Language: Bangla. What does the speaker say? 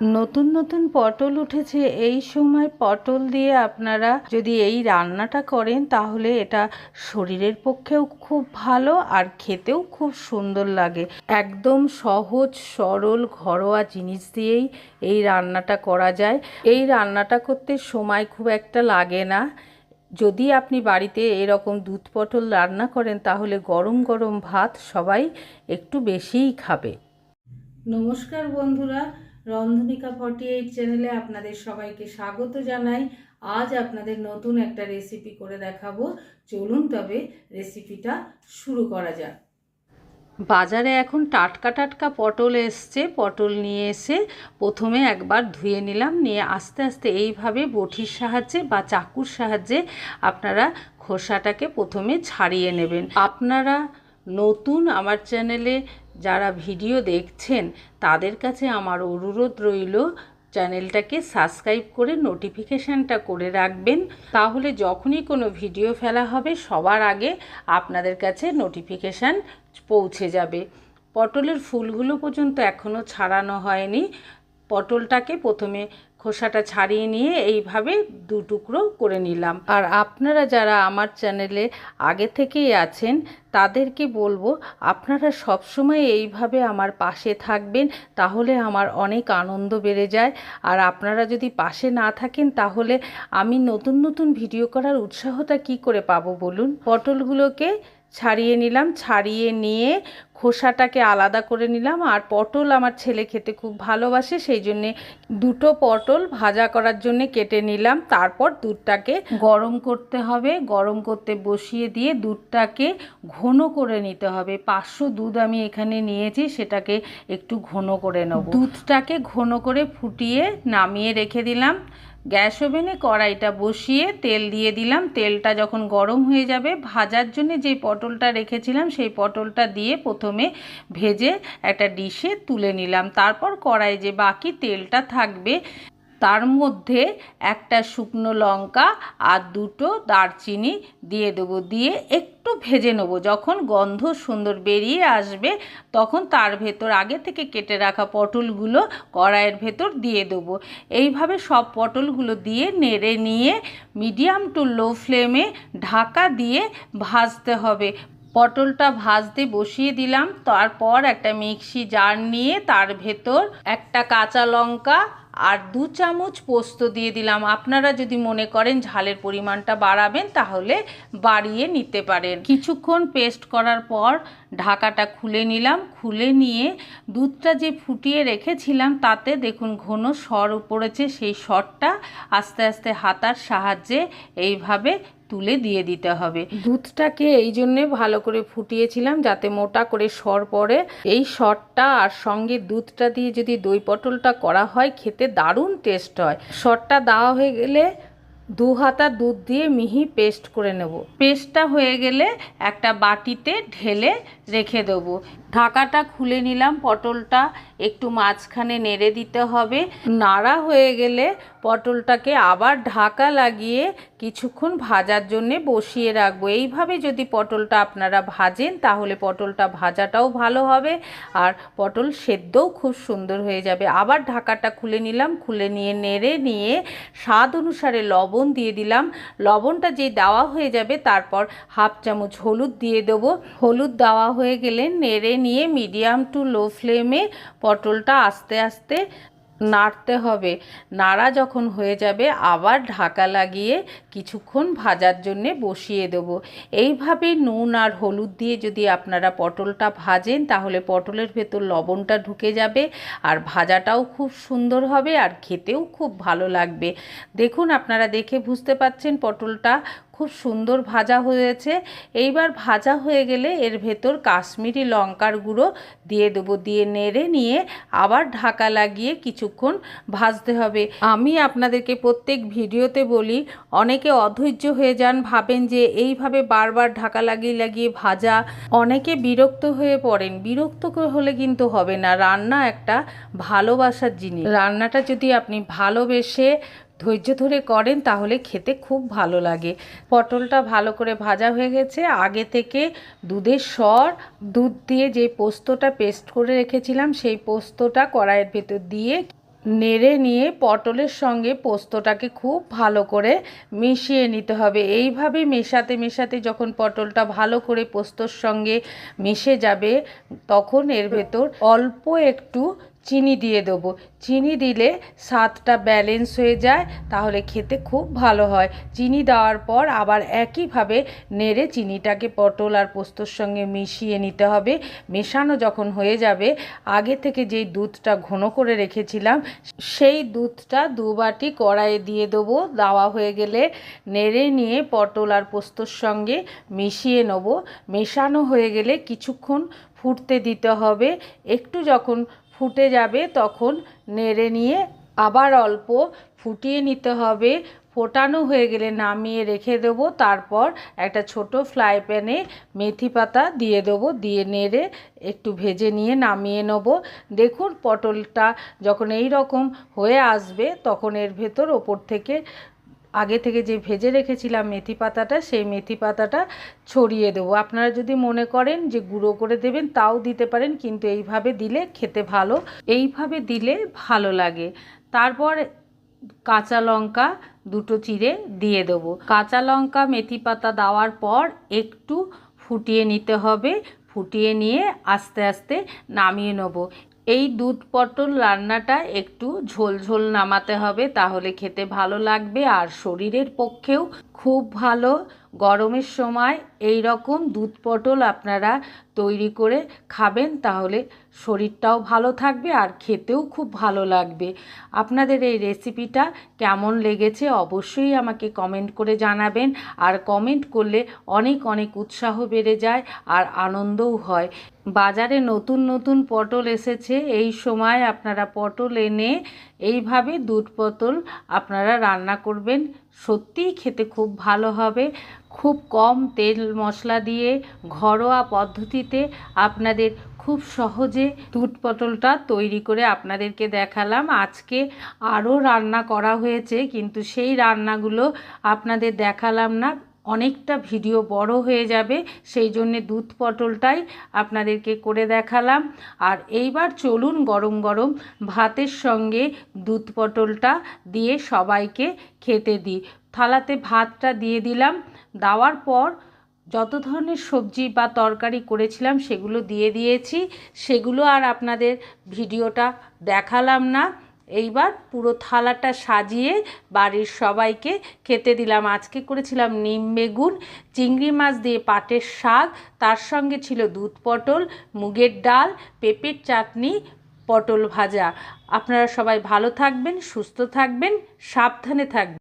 নতুন নতুন পটল উঠেছে, এই সময় পটল দিয়ে আপনারা যদি এই রান্নাটা করেন, তাহলে এটা শরীরের পক্ষেও খুব ভালো আর খেতেও খুব সুন্দর লাগে। একদম সহজ, সরল, ঘরোয়া জিনিস দিয়েই এই রান্নাটা করা যায়। এই রান্নাটা করতে সময় খুব একটা লাগে না। যদি আপনি বাড়িতে এরকম দুধ পটল রান্না করেন, তাহলে গরম গরম ভাত সবাই একটু বেশিই খাবে। নমস্কার বন্ধুরা রন্ধনিকা ফর্টি এইট চ্যানেলে আপনাদের সবাইকে স্বাগত জানাই। আজ আপনাদের নতুন একটা রেসিপি করে দেখাবো। চলুন তবে রেসিপিটা শুরু করা যাক। বাজারে এখন টাটকা টাটকা পটল এসছে। পটল নিয়ে এসে প্রথমে একবার ধুয়ে নিলাম। নিয়ে আস্তে আস্তে এইভাবে বটির সাহায্যে বা চাকুর সাহায্যে আপনারা খোসাটাকে প্রথমে ছাড়িয়ে নেবেন। আপনারা নতুন আমার চ্যানেলে যারা ভিডিও দেখছেন, তাদের কাছে আমার অনুরোধ রইল, চ্যানেলটাকে সাবস্ক্রাইব করে নোটিফিকেশানটা করে রাখবেন। তাহলে যখনই কোনো ভিডিও ফেলা হবে, সবার আগে আপনাদের কাছে নোটিফিকেশান পৌঁছে যাবে। পটলের ফুলগুলো পর্যন্ত এখনও ছাড়ানো হয়নি। পটলটাকে প্রথমে খোসাটা ছাড়িয়ে নিয়ে এইভাবে দু টুকরো করে নিলাম। আর আপনারা যারা আমার চ্যানেলে আগে থেকেই আছেন, তাদেরকে বলব, আপনারা সবসময় এইভাবে আমার পাশে থাকবেন, তাহলে আমার অনেক আনন্দ বেড়ে যায়। আর আপনারা যদি পাশে না থাকেন, তাহলে আমি নতুন নতুন ভিডিও করার উৎসাহটা কি করে পাবো বলুন? পটলগুলোকে ছাড়িয়ে নিলাম ছাড়িয়ে নিয়ে খোসাটাকে আলাদা করে নিলাম। আর পটল আমার ছেলে খেতে খুব ভালোবাসে সেই জন্যে দুটো পটল ভাজা করার জন্য কেটে নিলাম। তারপর দুধটাকে গরম করতে হবে গরম করতে বসিয়ে দিয়ে দুধটাকে ঘন করে নিতে হবে। পাঁচশো দুধ আমি এখানে নিয়েছি সেটাকে একটু ঘন করে নেব। দুধটাকে ঘন করে ফুটিয়ে নামিয়ে রেখে দিলাম। গ্যাস ওভেনে কড়াইটা বসিয়ে তেল দিয়ে দিলাম। তেলটা যখন গরম হয়ে যাবে, ভাজার জন্য যে পটলটা রেখেছিলাম, সেই পটলটা দিয়ে প্রথমে ভেজে একটা ডিশে তুলে নিলাম। তারপর কড়াই যে বাকি তেলটা থাকবে তার মধ্যে একটা শুকনো লঙ্কা আর দুটো দারচিনি দিয়ে দেবো। দিয়ে একটু ভেজে নেব। যখন গন্ধ সুন্দর বেরিয়ে আসবে, তখন তার ভেতর, আগে থেকে কেটে রাখা পটলগুলো কড়াইয়ের ভেতর দিয়ে দেবো। এইভাবে সব পটলগুলো দিয়ে নেড়ে নিয়ে মিডিয়াম টু লো ফ্লেমে ঢাকা দিয়ে ভাজতে হবে। পটলটা ভাজতে বসিয়ে দিলাম। তারপর একটা মিক্সি জার নিয়ে তার ভেতর একটা কাঁচা লঙ্কা আর দু চামচ পোস্ত দিয়ে দিলাম। আপনারা যদি মনে করেন ঝালের পরিমাণটা বাড়াবেন, তাহলে বাড়িয়ে নিতে পারেন। কিছুক্ষণ পেস্ট করার পর ঢাকাটা খুলে নিলাম। খুলে নিয়ে দুধটা যে ফুটিয়ে রেখেছিলাম, তাতে দেখুন ঘন সর পড়েছে সেই সরটা আস্তে আস্তে হাতার সাহায্যে এইভাবে তুলে দিয়ে দিতে হবে। দুধটাকে এই জন্যে ভালো করে ফুটিয়েছিলাম যাতে মোটা করে সর পড়ে। এই সরটা আর সঙ্গে দুধটা দিয়ে যদি দই পটলটা করা হয়, খেতে দারুণ টেস্ট হয়। সরটা দেওয়া হয়ে গেলে দু হাতা দুধ দিয়ে মিহি পেস্ট করে নেব। পেস্টটা হয়ে গেলে একটা বাটিতে ঢেলে রেখে দেবো। ঢাকাটা খুলে নিলাম, পটলটা একটু মাঝখানে নেড়ে দিতে হবে। নাড়া হয়ে গেলে পটলটাকে আবার ঢাকা লাগিয়ে কিছুক্ষণ ভাজার জন্যে বসিয়ে রাখব। এইভাবে যদি পটলটা আপনারা ভাজেন, তাহলে পটলটা ভাজাটাও ভালো হবে আর পটল সেদ্ধও খুব সুন্দর হয়ে যাবে। আবার ঢাকাটা খুলে নিলাম, খুলে নিয়ে, নেড়ে নিয়ে স্বাদ অনুসারে লবণ দিয়ে দিলাম। লবণটা যে দেওয়া হয়ে যাবে তারপর হাফ চামচ হলুদ দিয়ে দেব। হলুদ দেওয়া হয়ে গেলে নেড়ে নিয়ে মিডিয়াম টু লো ফ্লেমে পটলটা আস্তে আস্তে নাড়তে হবে। নাড়া যখন হয়ে যাবে, আবার ঢাকা লাগিয়ে কিছুক্ষণ ভাজার জন্যে বসিয়ে দেব। এইভাবে নুন আর হলুদ দিয়ে যদি আপনারা পটলটা ভাজেন, তাহলে পটলের ভেতর লবণটা ঢুকে যাবে আর ভাজাটাও খুব সুন্দর হবে আর খেতেও খুব ভালো লাগবে। দেখুন, আপনারা দেখে বুঝতে পাচ্ছেন পটলটা খুব সুন্দর ভাজা হয়েছে। এইবার ভাজা হয়ে গেলে এর ভেতর কাশ্মীরি লঙ্কার গুঁড়ো দিয়ে দেবো। দিয়ে নেড়ে নিয়ে আবার ঢাকা লাগিয়ে কিছুক্ষণ ভাজতে হবে। আমি আপনাদেরকে প্রত্যেক ভিডিওতে বলি, অনেকে অধৈর্য হয়ে যান, ভাবেন যে এইভাবে বারবার ঢাকা লাগিয়ে লাগিয়ে ভাজা, অনেকে বিরক্ত হয়ে পড়েন। বিরক্ত হলে কিন্তু হবে না। রান্না একটা ভালোবাসার জিনিস। রান্নাটা যদি আপনি ভালোবেসে ধৈর্য ধরে করেন তাহলে খেতে খুব ভালো লাগে। পটলটা ভালো করে ভাজা হয়ে গেছে। আগে থেকে দুধের স্বর দুধ দিয়ে যে পোস্তটা পেস্ট করে রেখেছিলাম, সেই পোস্তটা কড়াইয়ের ভেতর দিয়ে নেড়ে নিয়ে পটলের সঙ্গে পোস্তটাকে খুব ভালো করে মিশিয়ে নিতে হবে। এইভাবে মেশাতে মেশাতে যখন পটলটা ভালো করে পোস্তর সঙ্গে মিশে যাবে, তখন এর ভেতর অল্প একটু চিনি দিয়ে দেবো। চিনি দিলে স্বাদটা ব্যালেন্স হয়ে যায়, তাহলে খেতে খুব ভালো হয়। চিনি দেওয়ার পর আবার একইভাবে নেড়ে চিনিটাকে পটল আর পোস্তর সঙ্গে মিশিয়ে নিতে হবে। মেশানো যখন হয়ে যাবে, আগে থেকে যেই দুধটা ঘন করে রেখেছিলাম, সেই দুধটা দু বাটি কড়াইয়ে দিয়ে দেবো। দেওয়া হয়ে গেলে নেড়ে নিয়ে পটল আর পোস্তর সঙ্গে মিশিয়ে নেব। মেশানো হয়ে গেলে কিছুক্ষণ ফুটতে দিতে হবে। একটু যখন ফুটে যাবে, তখন নেড়ে নিয়ে আবার অল্প ফুটিয়ে নিতে হবে। ফোটানো হয়ে গেলে নামিয়ে রেখে দেবো। তারপর একটা ছোট ফ্রাই প্যানে মেথি পাতা দিয়ে দেবো। দিয়ে নেড়ে একটু ভেজে নিয়ে নামিয়ে নেব। দেখুন পটলটা যখন এই রকম হয়ে আসবে, তখন এর ভেতর ওপর থেকে আগে থেকে যে ভেজে রেখেছিলাম মেথি পাতাটা, সেই মেথি পাতাটা ছড়িয়ে দেবো। আপনারা যদি মনে করেন যে গুঁড়ো করে দেবেন, তাও দিতে পারেন, কিন্তু এইভাবে দিলে খেতে ভালো। এইভাবে দিলে ভালো লাগে। তারপর কাঁচা লঙ্কা দুটো চিড়ে দিয়ে দেবো। কাঁচা লঙ্কা, মেথি পাতা দেওয়ার পর একটু ফুটিয়ে নিতে হবে। ফুটিয়ে নিয়ে আস্তে আস্তে নামিয়ে নেব। এই দুধ পটল রান্নাটা একটু ঝোলঝোল ঝোল নামাতে হবে, তাহলে খেতে ভালো লাগবে আর শরীরের পক্ষেও খুব ভালো। গরমের সময় এই রকম দুধ পটল আপনারা তৈরি করে খাবেন, তাহলে শরীরটাও ভালো থাকবে আর খেতেও খুব ভালো লাগবে। আপনাদের এই রেসিপিটা কেমন লেগেছে অবশ্যই আমাকে কমেন্ট করে জানাবেন, আর কমেন্ট করলে অনেক অনেক উৎসাহ বেড়ে যায় আর আনন্দও হয়। বাজারে নতুন নতুন পটল এসেছে, এই সময় আপনারা পটল এনে এইভাবে দুধ পটল আপনারা রান্না করবেন, সত্যিই খেতে খুব ভালো হবে। খুব কম তেল মশলা দিয়ে ঘরোয়া পদ্ধতিতে আপনাদের খুব সহজে দুধ পটলটা তৈরি করে আপনাদেরকে দেখালাম। আজকে আরও রান্না করা হয়েছে, কিন্তু সেই রান্নাগুলো আপনাদের দেখালাম না। অনেকটা ভিডিও বড় হয়ে যাবে, সেই জন্যে দুধ পটলটাই আপনাদেরকে করে দেখালাম। আর এইবার চলুন গরম গরম ভাতের সঙ্গে দুধ পটলটা দিয়ে সবাইকে খেতে দিই। থালাতে ভাতটা দিয়ে দিলাম, দেওয়ার পর যত ধরনের সবজি বা তরকারি করেছিলাম সেগুলো দিয়ে দিয়েছি। সেগুলো আর আপনাদের ভিডিওটা দেখালাম না। এইবার পুরো থালাটা সাজিয়ে বাড়ির সবাইকে খেতে দিলাম। আজকে করেছিলাম নিম বেগুন, চিংড়ি মাছ দিয়ে পাটের শাক, তার সঙ্গে ছিল দুধ পটল, মুগের ডাল, পেঁপের চাটনি, পটল ভাজা। আপনারা সবাই ভালো থাকবেন, সুস্থ থাকবেন, সাবধানে থাকবেন।